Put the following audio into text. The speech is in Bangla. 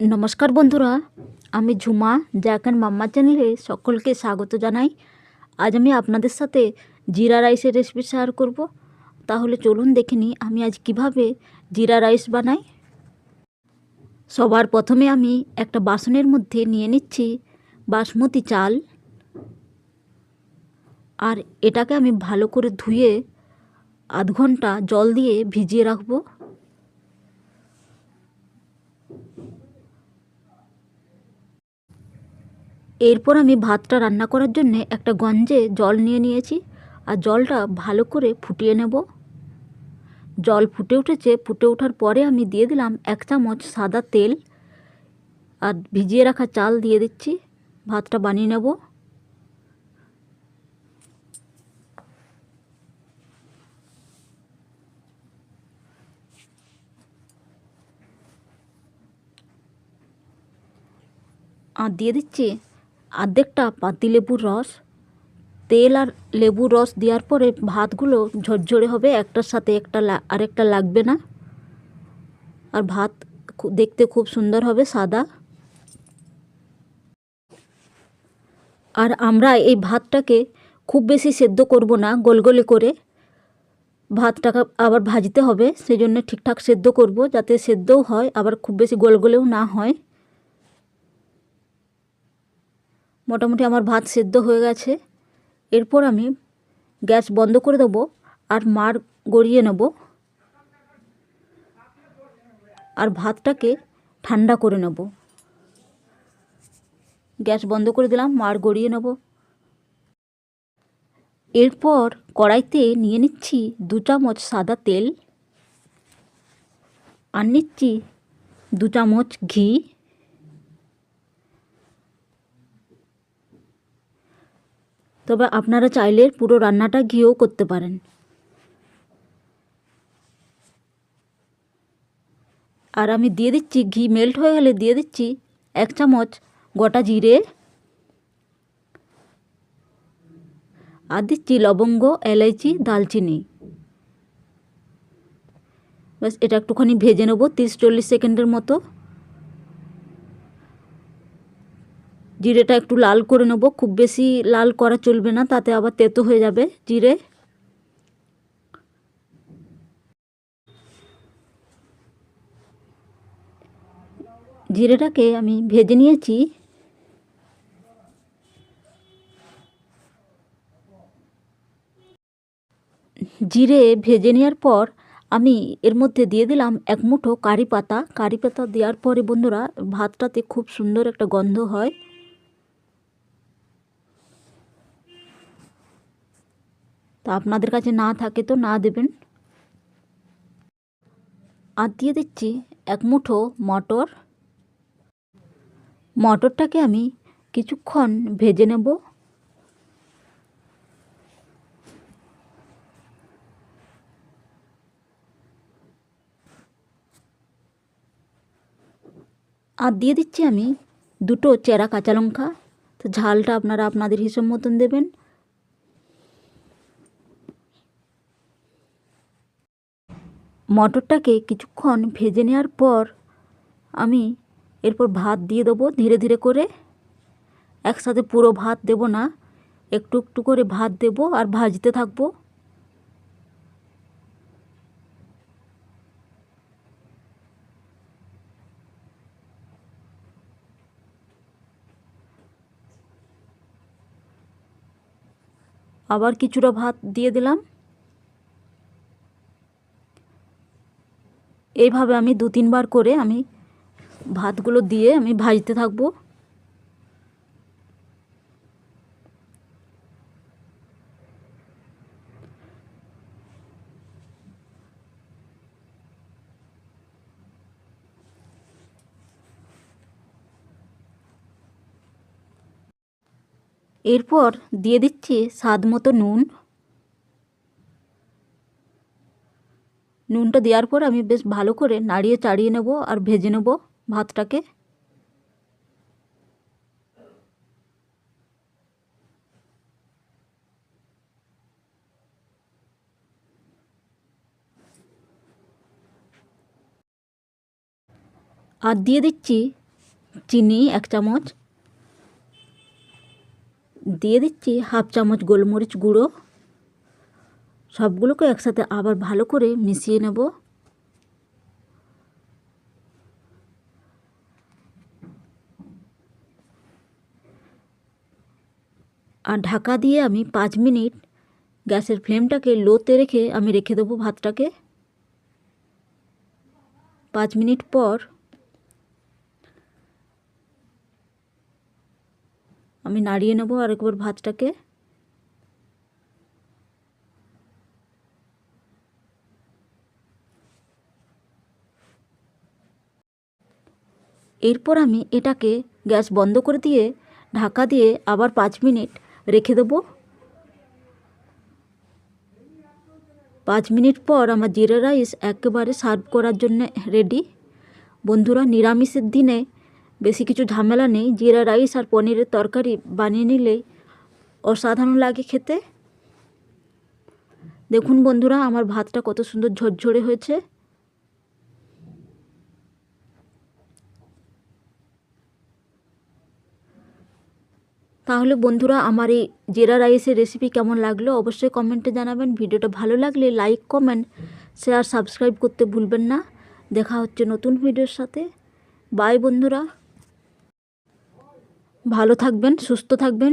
নমস্কার বন্ধুরা, আমি ঝুমা অ্যান্ড মাম্মা চ্যানেলে সকলকে স্বাগত জানাই। আজ আমি আপনাদের সাথে জিরা রাইসের রেসিপি শেয়ার করব। তাহলে চলুন দেখে নিই আমি আজ কীভাবে জিরা রাইস বানাই। সবার প্রথমে আমি একটা বাসনের মধ্যে নিয়ে নিচ্ছি বাসমতি চাল। আর এটাকে আমি ভালো করে ধুয়ে আধ ঘণ্টা জল দিয়ে ভিজিয়ে রাখব। এরপর আমি ভাতটা রান্না করার জন্য একটা গঞ্জে জল নিয়ে নিয়েছি আর জলটা ভালো করে ফুটিয়ে নেব। জল ফুটে উঠেছে, ফুটে ওঠার পরে আমি দিয়ে দিলাম এক চামচ সাদা তেল আর ভিজিয়ে রাখা চাল দিয়ে দিচ্ছি। ভাতটা বানিয়ে নেব। আর দিয়ে দিচ্ছি আর্ধেকটা পাতিলেবুর রস। তেল আর লেবুর রস দেওয়ার পরে ভাতগুলো ঝরঝরে হবে, একটার সাথে একটা আরেকটা লাগবে না। আর ভাত দেখতে খুব সুন্দর হবে, সাদা। আর আমরা এই ভাতটাকে খুব বেশি সেদ্ধ করব না, গোলগোলে করে। ভাতটাকে আবার ভাজতে হবে সেই জন্য ঠিকঠাক সেদ্ধ করব, যাতে সেদ্ধও হয়, আবার খুব বেশি গোলগোলেও না হয়। মোটামুটি আমার ভাত সেদ্ধ হয়ে গেছে। এরপর আমি গ্যাস বন্ধ করে দেবো আর মার গড়িয়ে নেব। আর ভাতটাকে ঠান্ডা করে নেব। গ্যাস বন্ধ করে দিলাম, মার গড়িয়ে নেব। এরপর কড়াইতে নিয়ে নিচ্ছি দু চামচ সাদা তেল। আর নিচ্ছি দু চামচ ঘি। তবে আপনারা চাইলে পুরো রান্নাটা ঘিয়েও করতে পারেন। আর আমি দিয়ে দিচ্ছি, ঘি মেল্ট হয়ে গেলে দিয়ে দিচ্ছি এক চামচ গোটা জিরে। আর দিচ্ছি লবঙ্গ, এলাইচি, দালচিনি। ব্যাস, এটা একটুখানি ভেজে নেব, তিরিশ চল্লিশ সেকেন্ডের মতো। জিরেটা একটু লাল করে নেব, খুব বেশি লাল করা চলবে না, তাতে আবার তেতো হয়ে যাবে জিরে। জিরেটাকে আমি ভেজে নিয়েছি। জিরে ভেজে নেওয়ার পর আমি এর মধ্যে দিয়ে দিলাম এক মুঠো কারি পাতা। কারি পাতা দেওয়ার পরে বন্ধুরা, ভাতটাতে খুব সুন্দর একটা গন্ধ হয়। তা আপনাদের কাছে না থাকে তো না দেবেন? আর দিয়ে দিচ্ছি এক মুঠো মটর। মটরটাকে আমি কিছুক্ষণ ভেজে নেব। আর দিয়ে দিচ্ছি আমি দুটো চেরা কাঁচা লঙ্কা। তো ঝালটা আপনারা আপনাদের হিসেব মতন দেবেন। মটরটাকে কিছুক্ষণ ভেজে নেওয়ার পর আমি এরপর ভাত দিয়ে দেবো ধীরে ধীরে করে। একসাথে পুরো ভাত দেব না, একটু একটু করে ভাত দেব আর ভাজতে থাকব। আবার কিছুটা ভাত দিয়ে দিলাম। এইভাবে আমি দু তিনবার করে আমি ভাতগুলো দিয়ে আমি ভাজতে থাকব। এরপর দিয়ে দিচ্ছি স্বাদ মতো নুন। নুনটা দেওয়ার পর আমি বেশ ভালো করে নাড়িয়ে চাড়িয়ে নেব আর ভেজে নেব ভাতটাকে। আর দিয়ে দিচ্ছি চিনি এক চামচ। দিয়ে দিচ্ছি হাফ চামচ গোলমরিচ গুঁড়ো। সবগুলোকে একসাথে আবার ভালো করে মিশিয়ে নেব। আর ঢাকা দিয়ে আমি পাঁচ মিনিট গ্যাসের ফ্লেমটাকে লোতে রেখে আমি রেখে দেবো ভাতটাকে। পাঁচ মিনিট পর আমি নাড়িয়ে নেব আরেকবার ভাতটাকে। এরপর আমি এটাকে গ্যাস বন্ধ করে দিয়ে ঢাকা দিয়ে আবার পাঁচ মিনিট রেখে দেবো। পাঁচ মিনিট পর আমার জিরা রাইস একেবারে সার্ভ করার জন্য রেডি। বন্ধুরা, নিরামিষের দিনে বেশি কিছু ঝামেলা নেই। জিরা রাইস আর পনিরের তরকারি বানিয়ে নিলেই অসাধারণ লাগে খেতে। দেখুন বন্ধুরা, আমার ভাতটা কত সুন্দর ঝরঝরে হয়েছে। তাহলে বন্ধুরা আমার এই জিরা রাইসের রেসিপি কেমন লাগল অবশ্যই কমেন্টে জানাবেন। ভিডিওটা ভালো লাগলে লাইক কমেন্ট শেয়ার সাবস্ক্রাইব করতে ভুলবেন না। দেখা হচ্ছে নতুন ভিডিওর সাথে। বাই বন্ধুরা। ভালো থাকবেন, সুস্থ থাকবেন।